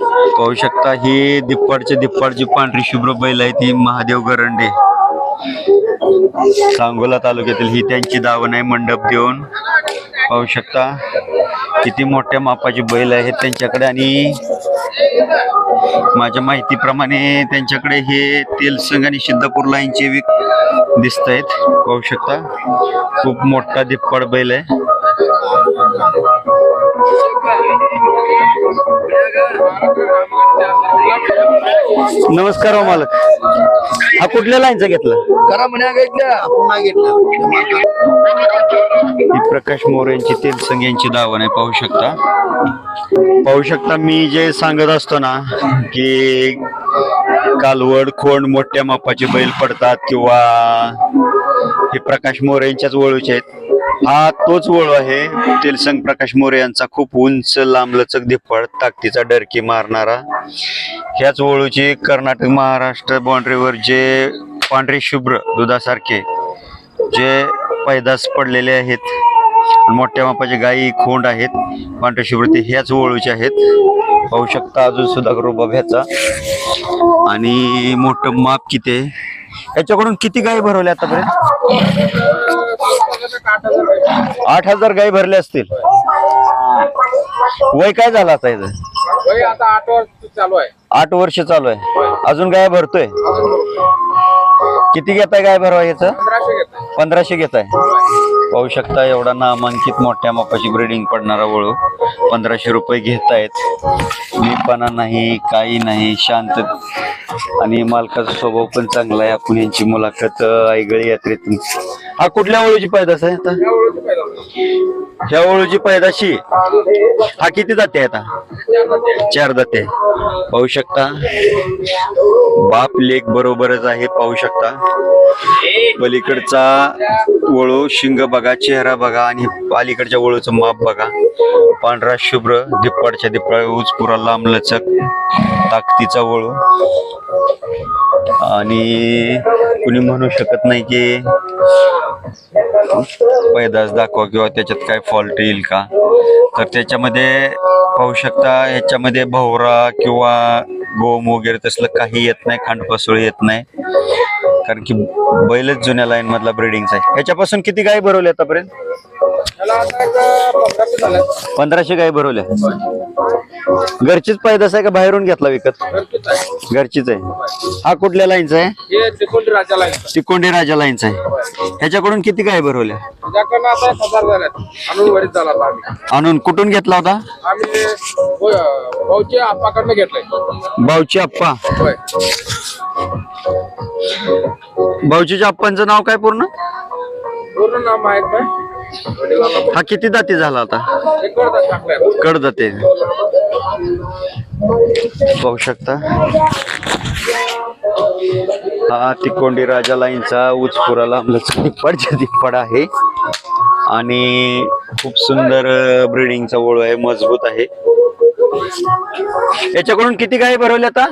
पाहू शकता ही दिप्पाडचे दिप्पाडची पांढरी शुभ्र बैल आहे ती महादेव गरंडे. सांगोला तालुक्यातील ही त्यांची दावण आहे मंडप देऊन. पाहू शकता किती मोठ्या मापाची बैल आहेत त्यांच्याकडे आणि माझ्या माहितीप्रमाणे त्यांच्याकडे हे तेलसंग आणि सिद्धपूर लाईनचे विक दिसत आहेत पाहू शकता खूप मोठा दिप्पाड बैल आहे. नमस्कार हो मालक. हा कुठल्या लाईनचा घेतला? करा म्हणे घेतल्या पुन्हा घेतलं ही प्रकाश मोरे यांची तेलसंग यांची दावण आहे पाहू शकता. पाहू शकता मी जे सांगत असतो ना की कालवड खोंड मोठ्या मापाचे बैल पडतात किंवा हे प्रकाश मोरे यांच्याच वळूचे आहेत. हा तोच वळू आहे. तेलसंग प्रकाश मोरे यांचा खूप उंच लांबलचक दिप्पड ताकदीचा डरकी मारणारा. ह्याच वळूची कर्नाटक महाराष्ट्र बाउंड्रीवर जे पांढरे शुभ्र दुधासारखे जे पैदास पडलेले आहेत मोठ्या मापाचे गायी खोंड आहेत पांढरे शुभ्र ते ह्याच वळूचे आहेत. पाहू शकता अजून सुद्धा रुबाब ह्याचा. आणि मोठं माप किती याच्याकडून किती गायी भरवल्या आतापर्यंत? आठ हजार गायी भरले असतील. वय काय झालं आता याचं आता आठ वर्ष चालू आहे. आठ वर्ष चालू आहे. अजून गाय भरतोय? किती घेताय गाय भरवा याचं? पंधराशे घेत पंधराशे घेताय. पाहू शकता एवढा नामांकित मोठ्या मापाची ब्रिडिंग पडणारा वळू. पंधराशे रुपये घेतायत. मीपणा नाही काही नाही शांत. आणि मालकाचा स्वभाव पण चांगला आहे. आपण यांची मुलाखत आईगळी यात्रेतून. हा कुठल्या वळूची पैदास आहे आता? ह्या ओळूची पैदाशी हा किती जाते आता? चार जाते पाहू शकता. बाप लेख बरोबरच आहे पाहू शकता. पलीकडचा वळू शिंग बघा चेहरा बघा आणि अलीकडच्या वळूचं माप बघा. पांढरा शुभ्र दिप्पाडच्या दिप्पाळ ऊच पुरा लांब लचक ताकदीचा वळू आणि कुणी म्हणू शकत नाही की पैदास दाखवा किंवा त्याच्यात काय फॉल्ट येईल का? तर त्याच्यामध्ये पाहू शकता ह्याच्यामध्ये भवरा किंवा गोम वगैरे तसलं काही येत नाही खांडपसोळी येत नाही. कारण की बैलच जुन्या लाईन मधला ब्रिडिंगचा आहे. ह्याच्यापासून किती गाय भरवल्या आतापर्यंत? पंधराशे गाय भरवल्या. घरचीच पैदास आहे का बाहेरून घेतला विकत? घरचीच आहे. हा कुठल्या लाईनचा आहे? तिकोंडी राजा लाईनचा आहे. ह्याच्याकडून किती गाय भरवल्या? आणून आता कुठून घेतला होता? भाऊची होय, घेतलाय भाऊची आप्पा. भाऊचीच्या आप्पांचं नाव काय पूर्ण? पूर्ण नाव माहीत नाही. हा किती दाती झाला आता? कड जाते पाहू शकता. हा तिकोंडी राजा लाईनचा उचपुरा लांबलचा दिप्पाडच्या दिप्पाड आहे. आणि खूप सुंदर ब्रिडिंगचा ओळ आहे मजबूत आहे. याच्याकडून किती गायी भरवल्या आता?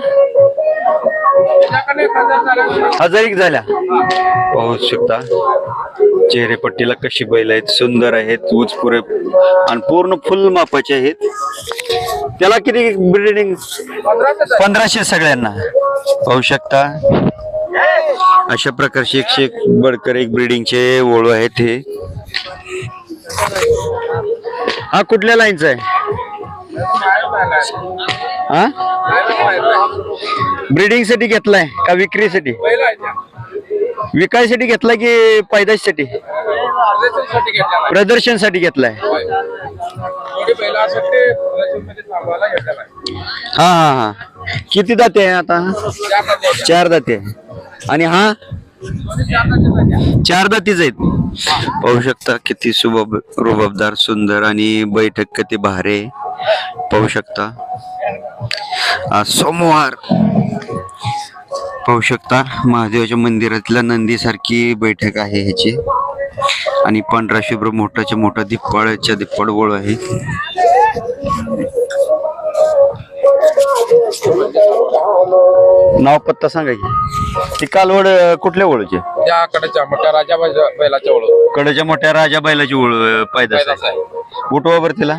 हजार एक झाल्या. पाहू शकता. चेहरेपट्टीला कशी बैल आहेत सुंदर आहेत ऊच पुरे आणि पूर्ण फुल मापाचे आहेत. त्याला किती ब्रिडिंग पंधराशे सगळ्यांना. पाहू शकता. अशा प्रकारचे एकशे एक बडकर एक ब्रिडिंगचे ओळू आहेत हे. हा कुठल्या लाईनचा आहे? हा? माहीत ब्रिडिंगसाठी घेतलाय का विक्रीसाठी? विकायसाठी घेतलाय की पैदाशीसाठी? प्रदर्शनासाठी घेतलाय. हा हा हा. किती दाते आहे आता? चार जाती आणि हा? जाती आहेत. चार दातीच आहेत. पाहू शकता किती सुबब रुबाबदार सुंदर आणि बैठक किती भारे. पाहू शकता. आज सोमवार. पाहू शकता महादेवाच्या मंदिरातल्या नंदीसारखी बैठक आहे ह्याची. आणि पांढरा शुभ्र मोठाच्या मोठा दिप्पाळच्या दिप्पाळ गोळ आहे. नाव पत्ता सांगा की. ती कालवड अं, कुठल्या ओळूची त्या कडेच्या मोठ्या राजा बैलाच्या ओळख. कडेच्या मोठ्या राजा बैलाची ओळ पैदास पैदास आहे आहे उठवा बरं तिला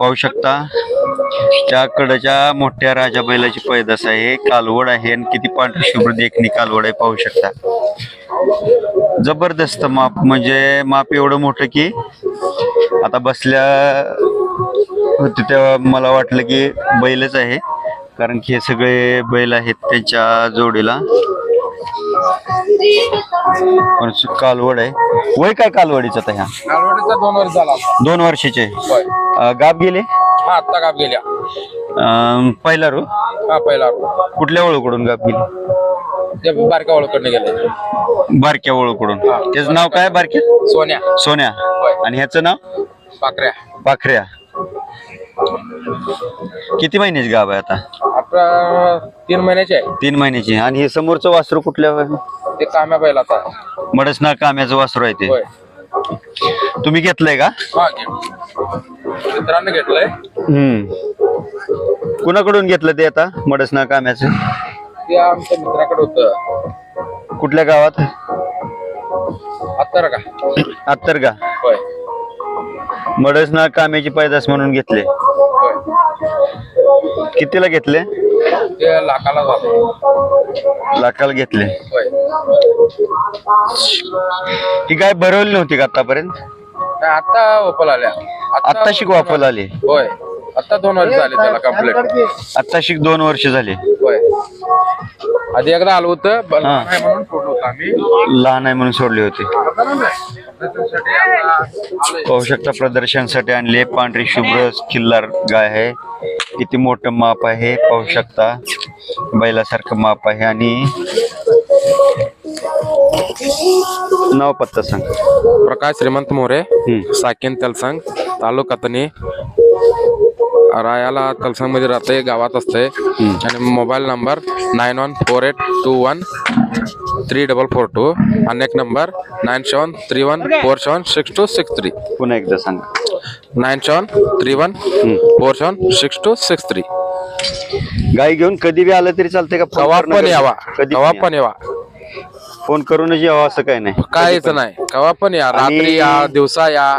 पाहू शकता. त्या कडच्या मोठ्या राजा बैलाची पैदास आहे कालवड आहे आणि किती पांढरी शुभ्र देखणी कालवड आहे पाहू शकता. जबरदस्त माप म्हणजे माप एवढं मोठं की आता बसल्या होते तेव्हा मला वाटलं की बैलच आहे. कारण की हे सगळे बैल आहेत त्यांच्या जोडीला. पण कालवड आहे. वय काय कालवडीचं आता ह्या? नालवडीचा दोन वर्ष झाला आता. दोन वर्षाचे. होय. अं, गाब गेले? हा आत्ता गाप गेल्या अं, पहिला रो? हा पहिला कुठल्या ओळखकडून गाब गेली? ते बारक्या ओळखकडे गेले. बारक्या ओळखकडून. त्याचं नाव काय बारक्या? सोन्या. सोन्या. आणि ह्याचं नाव? पाकऱ्या पाखऱ्या. किती महिन्याची गाब आहे आता? आता तीन महिन्याचे आहे. तीन महिन्याची. आणि हे समोरचं वासरू कुठल्या ते काम्या बैलाचा मडसना काम्याचं वासरू आहे ते. होय. तुम्ही घेतलंय का? हा घे. मित्रांनी घेतलंय. हम्म. कुणाकडून घेतलं ते आता मडसना काम्याचं? ते आमच्या मित्राकडे होत. कुठल्या गावात? आता का आत्तर का होय. मडसना काम्याची पैदास म्हणून घेतले. कितीला घेतले? ते लाखाला झालं. लाखाला घेतले. होय. ही गाय भरवली नव्हती का आतापर्यंत? नाही, आता ओपल आल्या आत्ता शिक वापरला. आली होय. आता दोन वर्ष झाले त्याला कंप्लीट आत्ता शिक दोन वर्ष झाले. होय. आधी एकदा आलो होतं पण हा. नाही म्हणून सोडलं होतं आम्ही. लहान आहे म्हणून सोडली होती. त्याच्यासाठी आता आलोय. पाहू शकता प्रदर्शनासाठी आणले पांढरी शुभ्र किल्लार गाय आहे. किती मोठं माप आहे पाहू शकता बैलासारखं माप आहे आणि नाव पत्ता सांग. प्रकाश श्रीमंत मोरे हम्म. साकेन तलसंग तालुका तनी. रायाला तलसंगमध्ये राहते गावात असते आणि mobile number nine one four eight two one three double four two आणि एक number nine seven three one four seven six two six three. पुन्हा एकदा सांगा. Nine seven three one four seven six two six three. गाय घेऊन कधी बी आलं तरी चालतंय का? फोन कवा करणं पण गरजेचं? यावा कधी कवा पण यावा. फोन करूनच यावं असं काय नाही. काहीच नाही. कवा पण या. आणि- रात्री या दिवसा या.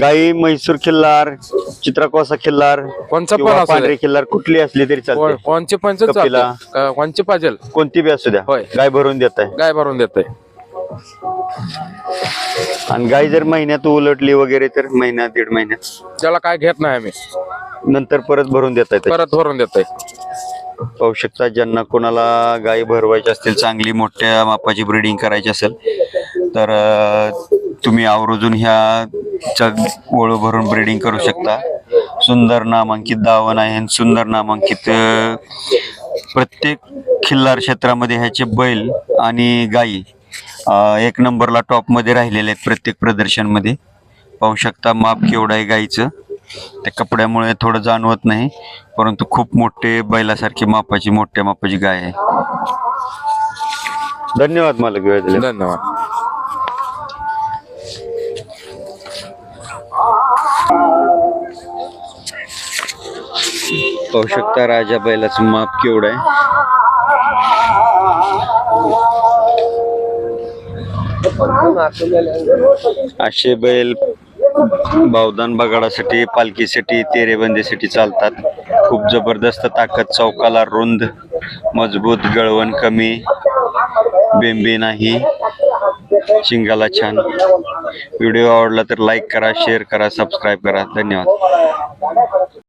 गाई म्हैसूर खिल्लार चित्रकोसा खिल्लार कोणचं पण किंवा असू दे. पांढरी खिल्लार कुठली असली तरी कोण- चालते कोणची पण कपिला. कोणची पाहिजे कोणती बी असू द्या. होय. गाय भरून देत आहे गाय भरून देते आणि गाय जर महिन्यात उलटली वगैरे तर महिन्यात दीड महिन्यात. त्याला काय घेत नाही आम्ही. नंतर परत भरून देत आहे परत भरून देते पाहू शकता ज्यांना कोणाला गाय भरवायची असतील चांगली मोठ्या मापाची ब्रीडिंग करायची असेल तर अं, तुम्ही आवर्जून ह्या च- ओळू भरून ब्रीडिंग करू शकता. सुंदर नामांकित दावण आहे आणि सुंदर नामांकित प्रत्येक खिल्लार क्षेत्रामध्ये ह्याचे बैल आणि गायी एक नंबरला टॉपमध्ये राहिलेले आहेत प्रत्येक प्रदर्शनमध्ये. पाहू शकता माप केवढं आहे गाईचं त्या कपड्यामुळे थोडं जाणवत नाही परंतु खूप मोठे बैलासारखी मापाची मोठ्या मापाची गाय आहे. धन्यवाद मला वेळ धन्यवाद. पाहू शकता राजा बैलाचं माप केवढं आहे? असे बैल भावदान बगाडासाठी पालखीसाठी तेरेबंदीसाठी चालतात. खूप जबरदस्त ताकद चौकाला रुंद मजबूत गळवण कमी बेंबी नाही. शिंगाला छान. व्हिडिओ आवडला तर लाईक करा शेअर करा सबस्क्राईब करा. धन्यवाद.